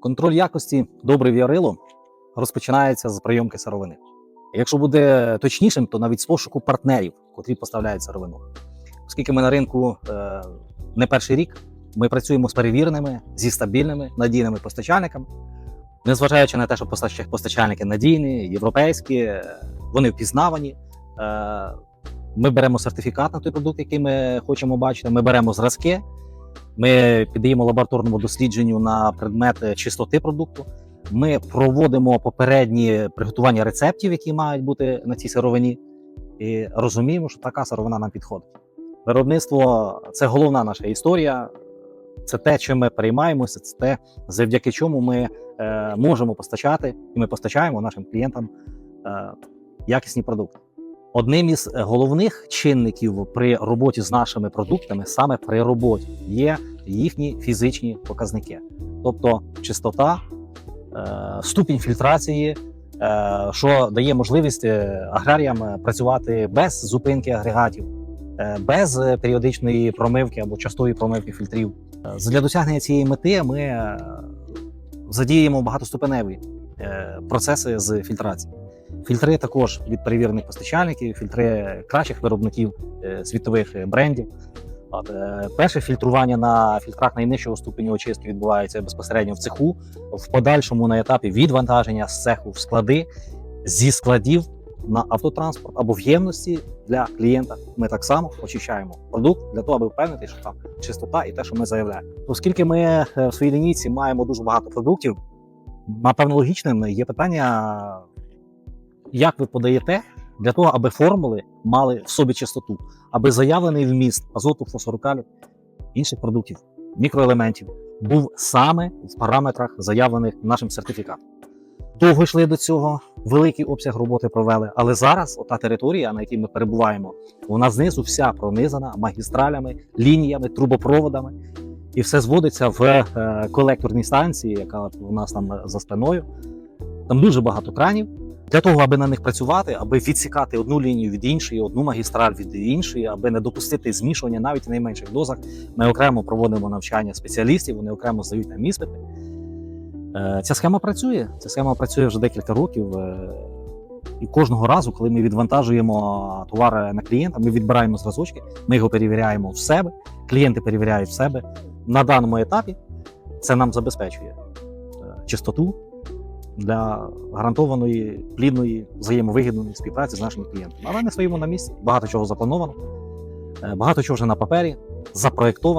Контроль якості добре віарило розпочинається з прийомки сировини. Якщо буде точнішим, то навіть з пошуку партнерів, котрі поставляють сировину. Оскільки ми на ринку е, не перший рік, ми працюємо з перевіреними, зі стабільними, надійними постачальниками. Незважаючи на те, що постач- постачальники надійні, європейські, е, вони впізнавані. Е, Ми беремо сертифікат на той продукт, який ми хочемо бачити. Ми беремо зразки, ми піддаємо лабораторному дослідженню на предмет чистоти продукту. Ми проводимо попередні приготування рецептів, які мають бути на цій сировині, і розуміємо, що така сировина нам підходить. Виробництво це головна наша історія. Це те, чим ми переймаємося, це те, завдяки чому ми е, можемо постачати, і ми постачаємо нашим клієнтам е, якісні продукти. Одним із головних чинників при роботі з нашими продуктами, саме при роботі, є їхні фізичні показники, тобто чистота, е, ступінь фільтрації, е, що дає можливість е, аграріям е, працювати без зупинки агрегатів, е, без е, періодичної промивки або частої промивки фільтрів. Е, Для досягнення цієї мети ми е, задіємо багатоступеневі е, процеси з фільтрації. Фільтри також від перевірених постачальників, фільтри кращих виробників е, світових брендів. От, е, перше фільтрування на фільтрах найнижчого ступеню очистки відбувається безпосередньо в цеху, в подальшому на етапі відвантаження з цеху в склади, зі складів на автотранспорт або в ємності для клієнта. Ми так само очищаємо продукт для того, аби впевнити, що там чистота і те, що ми заявляємо. Оскільки ми е, в своїй лінійці маємо дуже багато продуктів, напевно, логічним є питання, як ви подаєте для того, аби формули мали в собі чистоту, аби заявлений вміст азоту, фосфорукалю, інших продуктів, мікроелементів був саме в параметрах, заявлених нашим сертифікатом. Довго йшли до цього, великий обсяг роботи провели, але зараз ота територія, на якій ми перебуваємо, вона знизу вся пронизана магістралями, лініями, трубопроводами, і все зводиться в е, колекторній станції, яка у нас там за спиною. Там дуже багато кранів. Для того, аби на них працювати, аби відсікати одну лінію від іншої, одну магістраль від іншої, аби не допустити змішування навіть в найменших дозах, ми окремо проводимо навчання спеціалістів, вони окремо здають нам іспити. Е, Ця схема працює. Ця схема працює вже декілька років. е, І кожного разу, коли ми відвантажуємо товар на клієнта, ми відбираємо зразочки, ми його перевіряємо в себе, клієнти перевіряють в себе. На даному етапі це нам забезпечує е, чистоту для гарантованої плідної взаємовигідної співпраці з нашими клієнтами. Але ми стоїмо на місці. Багато чого заплановано, е, багато чого вже на папері, запроєктовано.